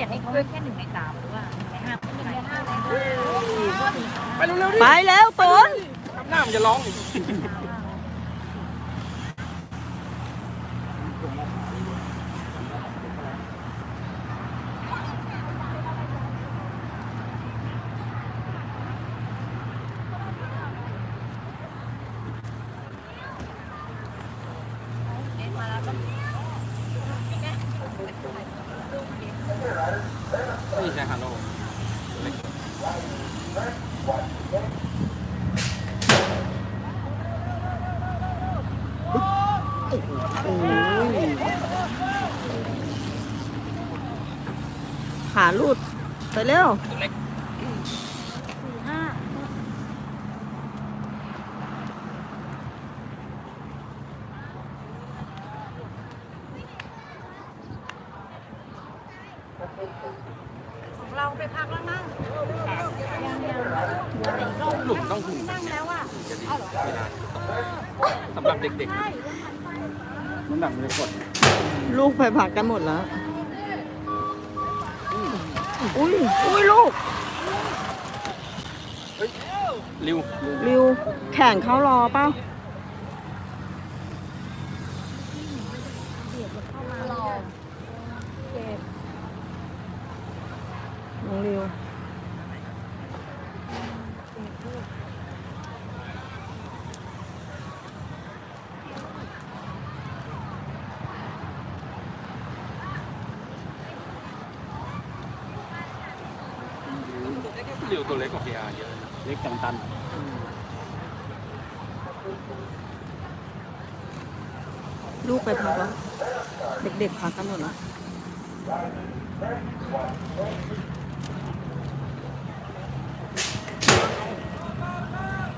รียญนี่เขาแค่หนึ่งในสามหรือว่าหนึ่งในห้าหนึ่งในห้าไปเร็วๆดิไปแล้วตนหน้ามันจะร้องอีก ช่ฮัลโหลขาลูดไปเร็วห้า ของเราไปพักแล้วมั้งยังยังหลุมต้องหุ่นนั่งแล้วอะจะดีเวลาสำหรับเด็กใช่ๆมันหนังมันกดลูกไปผักกันหมดแล้ว อุ้ย อุ้ยลูก ริว ริว แข่งเขารอเป้า เข้ามารอเก็บ น้องริว ริวตัวเล็กกว่าพีอาร์เยอะนะเล็กจังตัน ลูกไปพักแล้วเด็กๆพักกันหมดแล้ว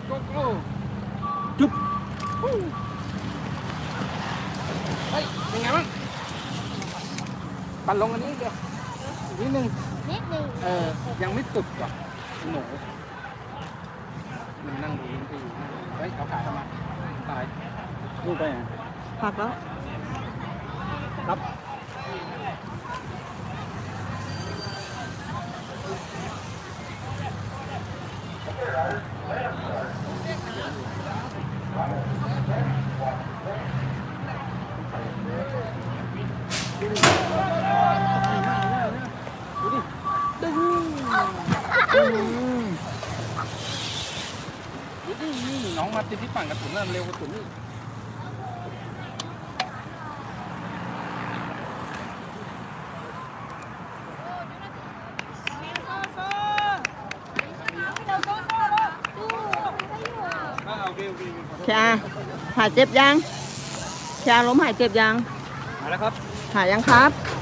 โกโก้จุ๊บเฮ้ยเป็นไงบ้างปั่นลงอันนี้เดียวอีกนิดนึงนิดนึงเออยังไม่สุดว่ะ หนูมันนั่งดูมันก็อยู่นั่งเฮ้ยเอาขาทำไมตายลูกไปไหนพักแล้วครับ อืม ดูดิ นี่น้องมาติดที่ฝั่งกระสุนน่ะเร็วกระสุนนี่อ่าโอเคโอเคขอโทษแคร์หายเจ็บยังแคร์ล้มหายเจ็บยัง มาแล้วครับ หายยังครับม